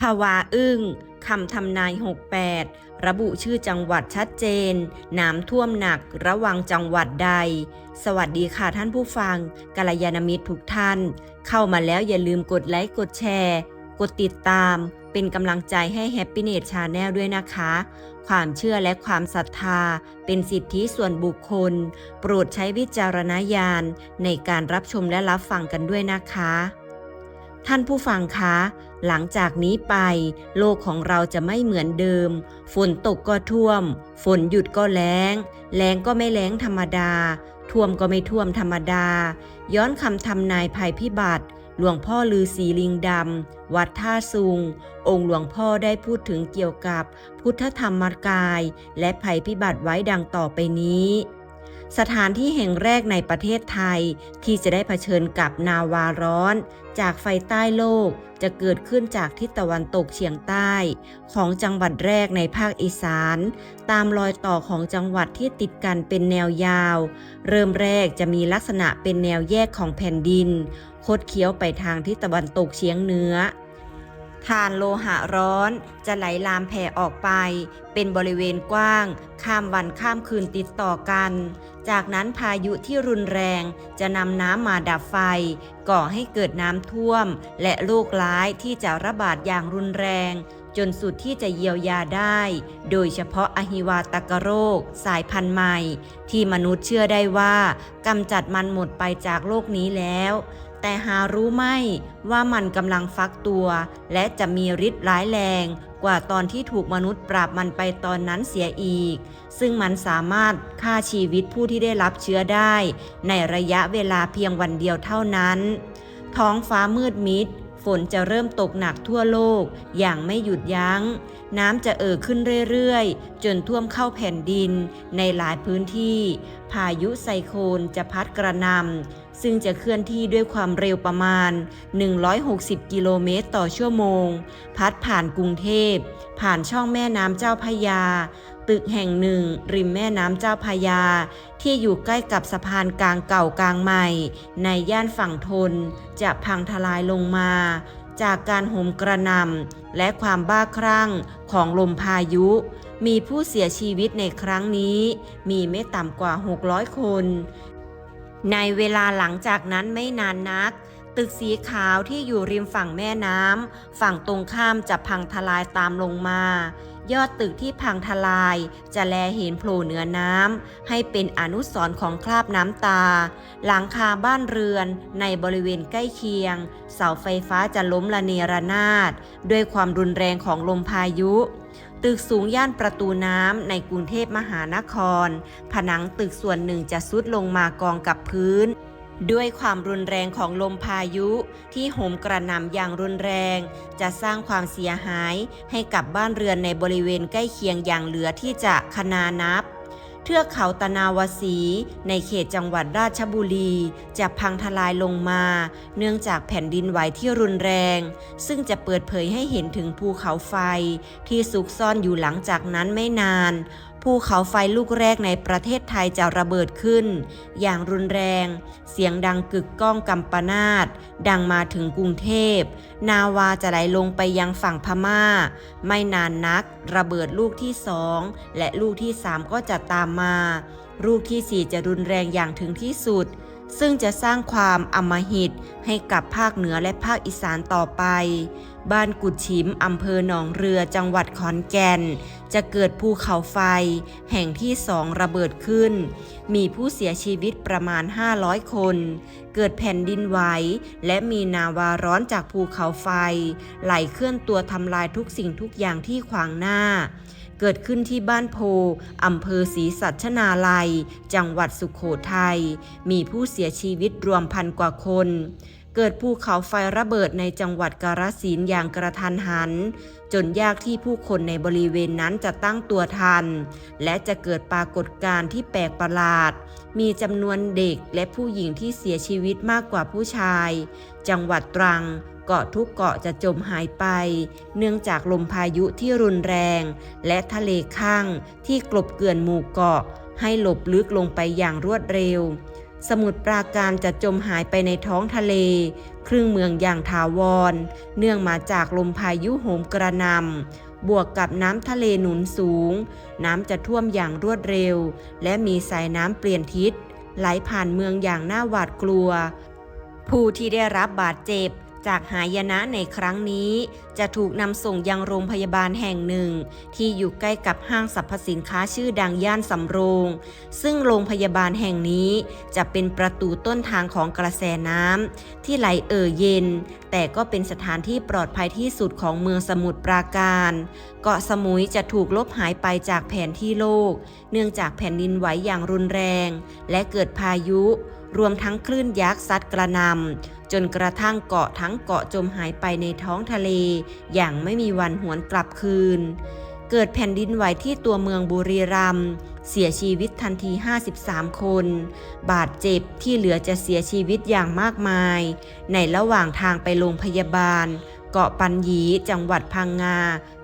ภาวาอึ้งคำทำนาย 68 ระบุชื่อจังหวัดชัดเจน น้ำท่วมหนักระวังจังหวัดใด สวัสดีค่ะท่านผู้ฟังกัลยาณมิตรทุกท่าน เข้ามาแล้วอย่าลืมกดไลค์ กดแชร์ กดติดตาม เป็นกำลังใจให้ Happiness Channel ด้วยนะคะ ความเชื่อและความศรัทธา เป็นสิทธิส่วนบุคคล โปรดใช้วิจารณญาณในการรับชมและรับฟังกันด้วยนะคะ ท่านผู้ฟังคะ หลังจากนี้ไป โลกของเราจะไม่เหมือนเดิม ฝนตกก็ท่วม ฝนหยุดก็แล้ง แล้งก็ไม่แล้งธรรมดา ท่วมก็ไม่ท่วมธรรมดา ย้อนคำทำนายภัยพิบัติ หลวงพ่อลือสีลิงดำ วัดท่าซุง องค์หลวงพ่อได้พูดถึงเกี่ยวกับ พุทธธรรมกาย และภัยพิบัติไว้ดังต่อไปนี้ สถานที่แห่งแรกในประเทศไทย ที่จะได้เผชิญกับนาวาร้อน จากไฟใต้โลกจะเกิดขึ้นจากทิศตะวันตกเฉียงใต้ ของจังหวัดแรกในภาคอีสาน ตามรอยต่อของจังหวัดที่ติดกันเป็นแนวยาว เริ่มแรกจะมีลักษณะเป็นแนวแยกของแผ่นดิน คดเคี้ยวไปทางทิศตะวันตกเฉียงเหนือ ทานโลหะร้อนจะไหลลามแผ่ออกไป เป็นบริเวณกว้าง ข้ามวันข้ามคืนติดต่อกัน จากนั้นพายุที่รุนแรงจะนำน้ำมาดับไฟ ก่อให้เกิดน้ำท่วม และโรคร้ายที่จะระบาดอย่างรุนแรง จนสุดที่จะเยียวยาได้ โดยเฉพาะอหิวาตกโรค สายพันธุ์ใหม่ ที่มนุษย์เชื่อได้ว่ากำจัดมันหมดไปจากโลกนี้แล้ว แต่หารู้ไหมว่ามันกำลังฟักตัว และจะมีฤทธิ์ร้ายแรง กว่าตอนที่ถูกมนุษย์ปราบมันไปตอนนั้นเสียอีก ซึ่งมันสามารถฆ่าชีวิตผู้ที่ได้รับเชื้อได้ ในระยะเวลาเพียงวันเดียวเท่านั้น ท้องฟ้ามืดมิดฝนจะเริ่มตกหนักทั่วโลกอย่างไม่หยุดยัง้ง น้ำจะเอ่อขึ้นเรื่อยๆ จนท่วมเข้าแผ่นดินในหลายพื้นที่ พายุไซโคลนจะพัดกระนำ ซึ่งจะเคลื่อนที่ด้วยความเร็วประมาณ 160 กิโลเมตรต่อชั่วโมง พัดผ่านกรุงเทพ ผ่านช่องแม่น้ำเจ้าพยา ตึกแห่งหนึ่ง ริมแม่น้ำเจ้าพยา ที่อยู่ใกล้กับสะพานกลางเก่ากลางใหม่ ในย่านฝั่งทน จะพังทลายลงมา จากการโหมกระหนำและความบ้าคลั่งของลมพายุมีผู้เสียชีวิตในครั้งนี้ มีไม่ต่ำกว่า 600 คน ในเวลาหลังจากนั้นไม่นานนัก ตึกสีขาวที่อยู่ริมฝั่งแม่น้ำฝั่งตรงข้ามจะพังทลายตามลงมา ยอดตึกที่พังทลายจะแลเห็นโผล่เหนือน้ำให้เป็นอนุสรณ์ของคราบน้ำตา หลังคาบ้านเรือนในบริเวณใกล้เคียง เสาไฟฟ้าจะล้มละเนระนาด ด้วยความรุนแรงของลมพายุ ตึกสูงย่านประตูน้ำในกรุงเทพมหานคร ผนังตึกส่วนหนึ่งจะซุดลงมากองกับพื้น ด้วยความรุนแรงของลมพายุที่โหมกระหน่ำอย่างรุนแรง จะสร้างความเสียหายให้กับบ้านเรือนในบริเวณใกล้เคียงอย่างเหลือที่จะคนานับ เทือกเขาตะนาวสี ในเขตจังหวัดราชบุรี จะพังทลายลงมา เนื่องจากแผ่นดินไหวที่รุนแรง ซึ่งจะเปิดเผยให้เห็นถึงภูเขาไฟ ที่ซุกซ่อนอยู่หลังจากนั้นไม่นาน ภูเขาไฟลูกแรกในประเทศไทยจะระเบิดขึ้น อย่างรุนแรง เสียงดังกึกก้องกำปนาตดังมาถึงกรุงเทพ นาวาจะไหลลงไปยังฝั่งพม่า ไม่นานนัก ระเบิดลูกที่สองและลูกที่สามก็จะตามมา ลูกที่สี่จะรุนแรงอย่างถึงที่สุด ซึ่งจะสร้างความอมหิตให้กับภาคเหนือและภาคอีสานต่อไป บ้านกุดฉิมอำเภอหนองเรือจังหวัดขอนแก่น จะเกิดภูเขาไฟ แห่งที่สองระเบิดขึ้น มีผู้เสียชีวิตประมาณ 500 คน เกิดแผ่นดินไหวและมีนาวาร้อนจากภูเขาไฟ ไหลเคลื่อนตัวทำลายทุกสิ่งทุกอย่างที่ขวางหน้า เกิดขึ้นที่บ้านโพ อำเภอศรีสัชนาลัย จังหวัดสุขโขทัย มีผู้เสียชีวิตรวมพันกว่าคน เกิดภูเขาไฟระเบิดในจังหวัดกาฬสินอย่างกระทันหัน จนยากที่ผู้คนในบริเวณนั้นจะตั้งตัวทัน และจะเกิดปรากฏการณ์ที่แปลกประหลาด มีจำนวนเด็กและผู้หญิงที่เสียชีวิตมากกว่าผู้ชาย จังหวัดตรัง เกาะทุกเกาะจะจมหายไป เนื่องจากลมพายุที่รุนแรง และทะเลข้างที่กลบเกลื่อนหมู่เกาะ ให้หลบลึกลงไปอย่างรวดเร็ว สมุทรปราการจะจมหายไปในท้องทะเล ครึ่งเมืองอย่างถาวร เนื่องมาจากลมพายุโหมกระนำบวกกับน้ำทะเลหนุนสูง น้ำจะท่วมอย่างรวดเร็ว และมีสายน้ำเปลี่ยนทิศไหลผ่านเมืองอย่างน่าหวาดกลัว ผู้ที่ได้รับบาดเจ็บ จากหายนะในครั้งนี้ จะถูกนำส่งยังโรงพยาบาลแห่งหนึ่ง ที่อยู่ใกล้กับห้างสรรพสินค้าชื่อดังย่านสำโรง ซึ่งโรงพยาบาลแห่งนี้จะเป็นประตูต้นทางของกระแสน้ำที่ไหลเอ่อเย็น แต่ก็เป็นสถานที่ปลอดภัยที่สุดของเมืองสมุทรปราการ เกาะสมุยจะถูกลบหายไปจากแผนที่โลก เนื่องจากแผ่นดินไหวอย่างรุนแรง และเกิดพายุ รวมทั้งคลื่นยักษ์ซัดกระนำจนกระทั่งเกาะทั้งเกาะจมหายไปในท้องทะเล อย่างไม่มีวันหวนกลับคืน เกิดแผ่นดินไหวที่ตัวเมืองบุรีรัมย์เสียชีวิตทันที 53 คน บาดเจ็บที่เหลือจะเสียชีวิตอย่างมากมาย ในระหว่างทางไปโรงพยาบาล เกาะปัญญีจังหวัดพังงา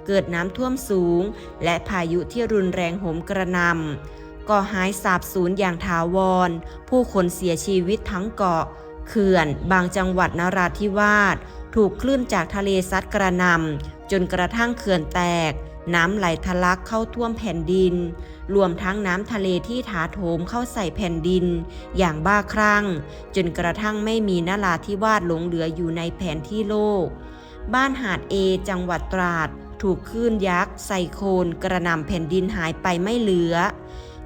เกิดน้ำท่วมสูง และพายุที่รุนแรงโหมกระนำ ก่อหายสาบสูญอย่างถาวร ผู้คนเสียชีวิตทั้งเกาะ เขื่อน บางจังหวัดนราธิวาส ถูกคลื่นจากทะเลซัดกระนำจนกระทั่งเขื่อนแตก น้ำไหลทะลักเข้าท่วมแผ่นดิน รวมทั้งน้ำทะเลที่ถาโถมเข้าใส่แผ่นดิน อย่างบ้าคลั่ง จนกระทั่งไม่มีนราธิวาสหลงเหลืออยู่ในแผนที่โลก บ้านหาดเอจังหวัดตราด ถูกคลื่นยักษ์ไซโคลนกระนำแผ่นดินหายไปไม่เหลือ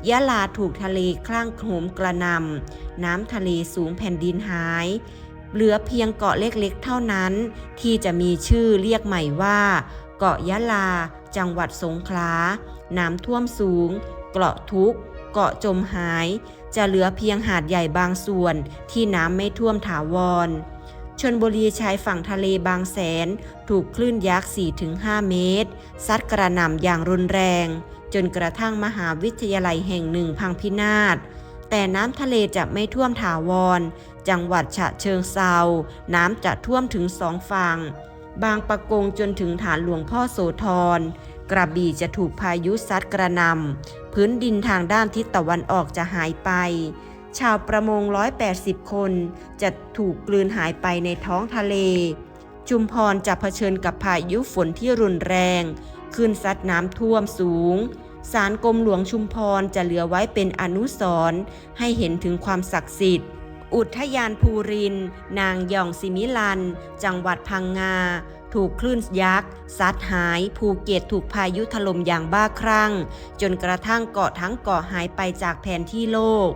ยะลาถูกทะเลคลั่งโหมกระนำน้ำทะเลสูงแผ่นดินหาย เหลือเพียงเกาะเล็กๆ เท่านั้น ที่จะมีชื่อเรียกใหม่ว่า เกาะยะลา จังหวัดสงขลา น้ำท่วมสูง เกาะทุกเกาะจมหาย จะเหลือเพียงหาดใหญ่บางส่วนที่น้ำไม่ท่วมถาวรชนบุรีชายฝั่งทะเลบางแสน ถูกคลื่นยักษ์ 4-5 เมตร ซัดกระหน่ำอย่างรุนแรง จนกระทั่งมหาวิทยาลัยแห่งหนึ่งพังพินาศ แต่น้ำทะเลจะไม่ท่วมถาวร จังหวัดฉะเชิงเซา น้ำจะท่วมถึงสองฝั่ง บางปะกงจนถึงฐานหลวงพ่อโสธร กระบี่จะถูกพายุซัดกระนำพื้นดินทางด้านทิศตะวันออกจะหายไป ชาวประมง 180 คนจะถูกกลืนหายไปในท้องทะเลชุมพรจะเผชิญกับพายุฝนที่รุนแรงคลื่นซัดน้ำท่วมสูง ศาลกรมหลวงชุมพรจะเหลือไว้เป็นอนุสรณ์ให้เห็นถึงความศักดิ์สิทธิ์ อุทยานภูริน นางยองซิมิลัน จังหวัดพังงา ถูกคลื่นยักษ์ซัดหาย ภูเก็ตถูกพายุถล่มอย่างบ้าคลั่ง จนกระทั่งเกาะทั้งเกาะหายไปจากแผนที่โลก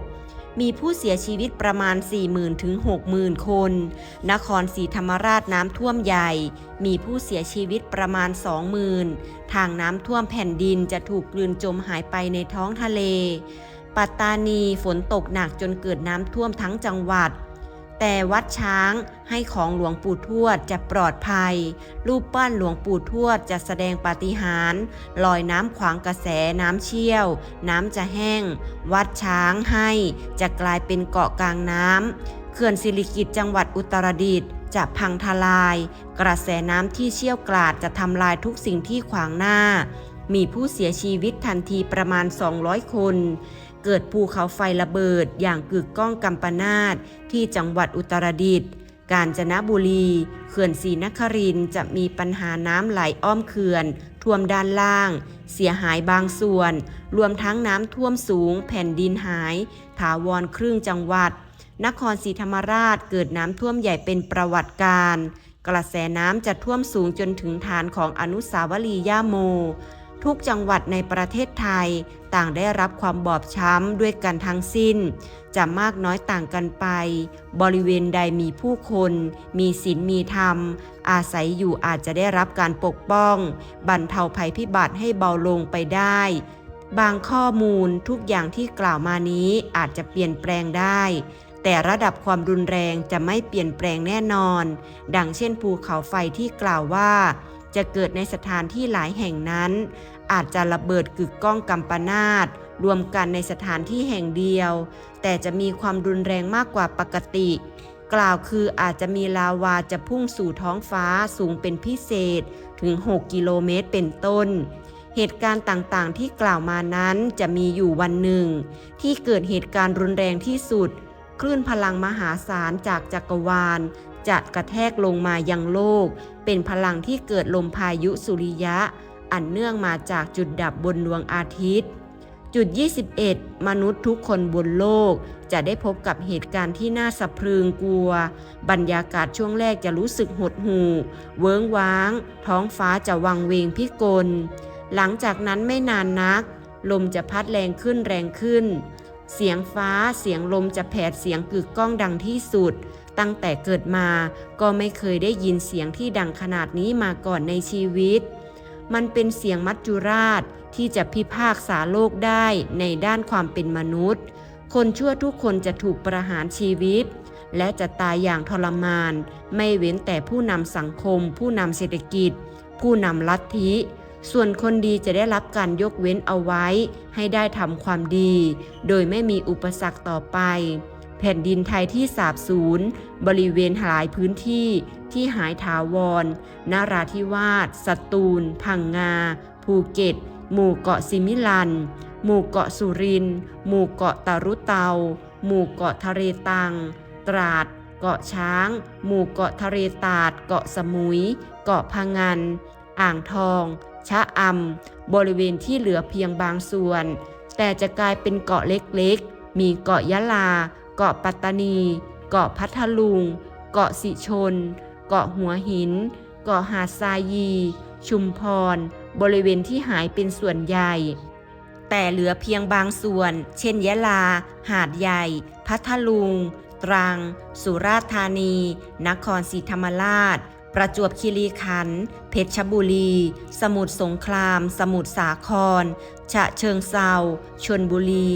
มีผู้เสียชีวิตประมาณ 40,000 ถึง 60,000 คน นครศรีธรรมราชน้ำท่วมใหญ่ มีผู้เสียชีวิตประมาณ 20,000 ทางน้ำท่วมแผ่นดินจะถูกกลืนจมหายไปในท้องทะเล ปัตตานีฝนตกหนักจนเกิดน้ำท่วมทั้งจังหวัด แต่วัดช้างให้ของหลวงปู่ทวดจะปลอดภัย รูปปั้นหลวงปู่ทวดจะแสดงปาฏิหาริย์ลอยน้ำขวางกระแสน้ำเชี่ยว น้ำจะแห้ง วัดช้างให้จะกลายเป็นเกาะกลางน้ำเขื่อนสิริกิตจังหวัดอุตรดิตถ์จะพังทลาย กระแสน้ำที่เชี่ยวกราดจะทำลายทุกสิ่งที่ขวางหน้า มีผู้เสียชีวิตทันทีประมาณ 200 คน เกิดภูเขาไฟระเบิดอย่างกึกก้องกัมปนาตที่จังหวัดอุตรดิตถ์กาญจนบุรีเขื่อนศรีนครินจะมีปัญหาน้ำไหลอ้อมเขื่อนท่วมด้านล่าง เสียหายบางส่วน รวมทั้งน้ำท่วมสูง แผ่นดินหาย ถาวรครึ่งจังหวัด นครศรีธรรมราชเกิดน้ำท่วมใหญ่เป็นประวัติการ กระแสน้ำจะท่วมสูงจนถึงฐานของอนุสาวรีย์ย่าโม ทุกจังหวัดในประเทศไทย ต่างได้รับความบอบช้ำด้วยกันทั้งสิ้น จะมากน้อยต่างกันไป บริเวณใดมีผู้คน มีศีลมีธรรม อาศัยอยู่อาจจะได้รับการปกป้อง บรรเทาภัยพิบัติให้เบาลงไปได้ บางข้อมูลทุกอย่างที่กล่าวมานี้อาจจะเปลี่ยนแปลงได้แต่ระดับความรุนแรงจะไม่เปลี่ยนแปลงแน่นอน ดังเช่นภูเขาไฟที่กล่าวว่า จะเกิดในสถานที่หลายแห่งนั้น อาจจะระเบิดกึกก้องกัมปนาตรวมกันในสถานที่แห่งเดียว แต่จะมีความรุนแรงมากกว่าปกติ กล่าวคืออาจจะมีลาวาจะพุ่งสู่ท้องฟ้าสูงเป็นพิเศษถึง 6 กิโลเมตรเป็นต้นเหตุการณ์ต่างๆ ที่กล่าวมานั้นจะมีอยู่วันหนึ่ง ที่เกิดเหตุการณ์รุนแรงที่สุด คลื่นพลังมหาศาลจากจักรวาล จะกระแทกลงมายังโลก เป็นพลังที่เกิดลมพายุสุริยะ อันเนื่องมาจากจุดดับบนดวงอาทิตย์ จุด 21 มนุษย์ทุกคนบนโลก จะได้พบกับเหตุการณ์ที่น่าสะพรึงกลัว บรรยากาศช่วงแรกจะรู้สึกหดหู่ เวิ้งว้าง ท้องฟ้าจะวังเวงพิกล หลังจากนั้นไม่นานนัก ลมจะพัดแรงขึ้นแรงขึ้นเสียงฟ้าเสียงลมจะแผดเสียงกึกก้องดังที่สุด ตั้งแต่เกิดมาก็ไม่เคยได้ยินเสียงที่ดังขนาดนี้มาก่อนในชีวิต มันเป็นเสียงมัจจุราชที่จะพิพากษาโลกได้ในด้านความเป็นมนุษย์ คนชั่วทุกคนจะถูกประหารชีวิต และจะตายอย่างทรมาน ไม่เว้นแต่ผู้นำสังคม ผู้นำเศรษฐกิจ ผู้นำลัทธิส่วนคนดีจะได้รับการยกเว้นเอาไว้ ให้ได้ทำความดี โดยไม่มีอุปสรรคต่อไป แผ่นดินไทยที่สาบสูญบริเวณหลายพื้นที่ที่หายถาวรนราธิวาสสตูล พังงา ภูเก็ต หมู่เกาะซิมิลัน หมู่เกาะสุรินทร์หมู่เกาะตารุเตา หมู่เกาะทะเลตัง ตราด เกาะช้าง หมู่เกาะทะเลตาด เกาะสมุย เกาะพังงานอ่างทอง ชะอำ บริเวณที่เหลือเพียงบางส่วน แต่จะกลายเป็นเกาะเล็กๆ มีเกาะยะลา เกาะปัตตานี เกาะพัทลุง เกาะสิชน เกาะหัวหิน เกาะหาดทรายยี ชุมพร บริเวณที่หายเป็นส่วนใหญ่ แต่เหลือเพียงบางส่วน เช่นยะลา หาดใหญ่ พัทลุง ตรัง สุราษฎร์ธานี นครศรีธรรมราชประจวบคีรีขันธ์ เพชรบุรี สมุทรสงคราม สมุทรสาคร ฉะเชิงเซาชนบุรี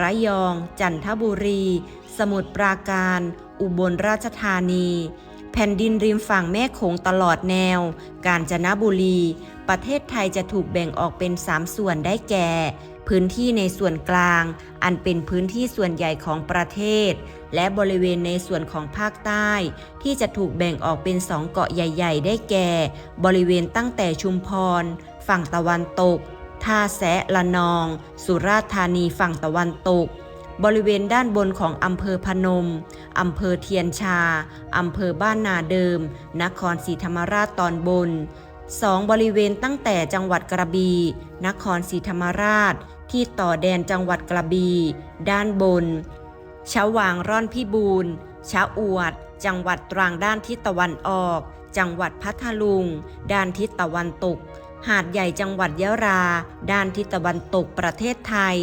ระยอง จันทบุรี สมุทรปราการ อุบลราชธานี แผ่นดินริมฝั่งแม่โขงตลอดแนว กาญจนบุรี ประเทศไทยจะถูกแบ่งออกเป็น 3 ส่วนได้แก่ พื้นที่ในส่วนกลาง อันเป็นพื้นที่ส่วนใหญ่ของประเทศ และบริเวณในส่วนของภาคใต้ ที่จะถูกแบ่งออกเป็นสองเกาะใหญ่ ๆ ได้แก่ บริเวณตั้งแต่ชุมพร ฝั่งตะวันตกท่าแซะละนอง สุราษฎร์ธานีฝั่งตะวันตก บริเวณด้านบนของอำเภอพนม อำเภอเทียนชา อำเภอบ้านนาเดิม นครศรีธรรมราชตอนบน 2. บริเวณตั้งแต่จังหวัดกระบี่นครศรีธรรมราช ที่ต่อแดนจังหวัดกระบี่ด้านบนชะวางร่อนพิบูรณ์ชะอวด จังหวัดตรังด้านทิศตะวันออก จังหวัดพัทลุง ด้านทิศตะวันตก หาดใหญ่จังหวัดยะราด้านทิศตะวันตกประเทศไทย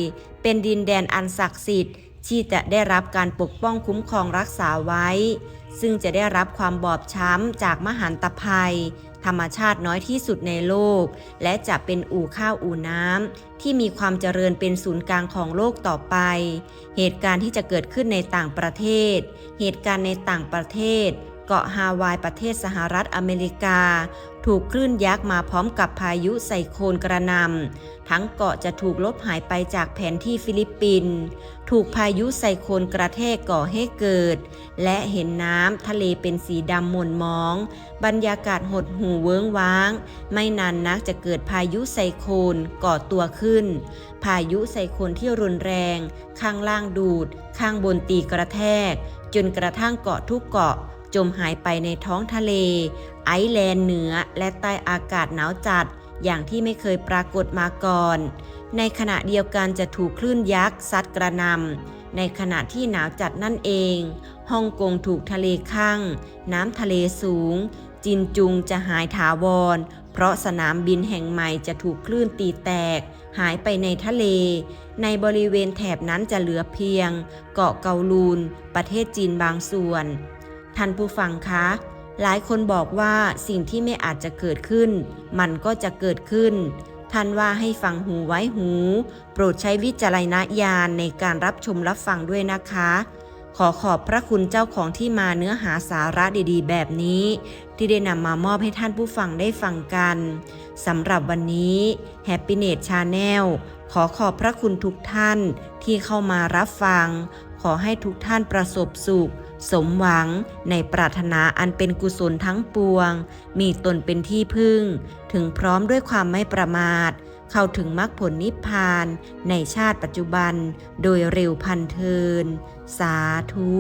เป็นดินแดนอันศักดิ์สิทธิ์ ที่จะได้รับการปกป้องคุ้มครองรักษาไว้ ซึ่งจะได้รับความบอบช้ำจากมหันตภัย ธรรมชาติน้อยที่สุดในโลก และจะเป็นอู่ข้าวอู่น้ำที่มีความเจริญเป็นศูนย์กลางของโลกต่อไป เหตุการณ์ที่จะเกิดขึ้นในต่างประเทศ เหตุการณ์ในต่างประเทศ เกาะฮาวายประเทศสหรัฐอเมริกา ถูกคลื่นยักษ์มาพร้อมกับพายุไซโคลนกระนำทั้งเกาะจะถูกลบหายไปจากแผนที่ฟิลิปปินส์ถูกพายุไซโคลนกระแทกก่อให้เกิด และเห็นน้ำทะเลเป็นสีดำหม่นมอง บรรยากาศหดหูเวิ้งว้าง ไม่นานนักจะเกิดพายุไซโคลนก่อตัวขึ้น พายุไซโคลนที่รุนแรง ข้างล่างดูด ข้างบนตีกระแทก จนกระทั่งเกาะทุกเกาะ จมหายไปในท้องทะเล ไอซ์แลนด์เหนือและใต้อากาศหนาวจัด อย่างที่ไม่เคยปรากฏมาก่อน ในขณะเดียวกันจะถูกคลื่นยักษ์ซัดกระนำในขณะที่หนาวจัดนั่นเองฮ่องกงถูกทะเลข้างน้ำทะเลสูง จินจุงจะหายถาวร เพราะสนามบินแห่งใหม่จะถูกคลื่นตีแตก หายไปในทะเล ในบริเวณแถบนั้นจะเหลือเพียง เกาะเกาลูน ประเทศจีนบางส่วน ท่านผู้ฟังคะ หลายคนบอกว่าสิ่งที่ไม่อาจจะเกิดขึ้น มันก็จะเกิดขึ้น ท่านว่าให้ฟังหูไว้หู โปรดใช้วิจารณญาณในการรับชมรับฟังด้วยนะคะ ขอขอบพระคุณเจ้าของที่มาเนื้อหาสาระดีๆ แบบนี้ ที่ได้นำมามอบให้ท่านผู้ฟังได้ฟังกันสำหรับวันนี้ Happiness Channel ขอขอบพระคุณทุกท่านที่เข้ามารับฟัง ขอให้ทุกท่านประสบสุข สมหวังในปรารถนาอันเป็นกุศลทั้งปวง มีตนเป็นที่พึ่ง ถึงพร้อมด้วยความไม่ประมาท เข้าถึงมรรคผลนิพพาน ในชาติปัจจุบัน โดยเร็วพันเทิน สาธุ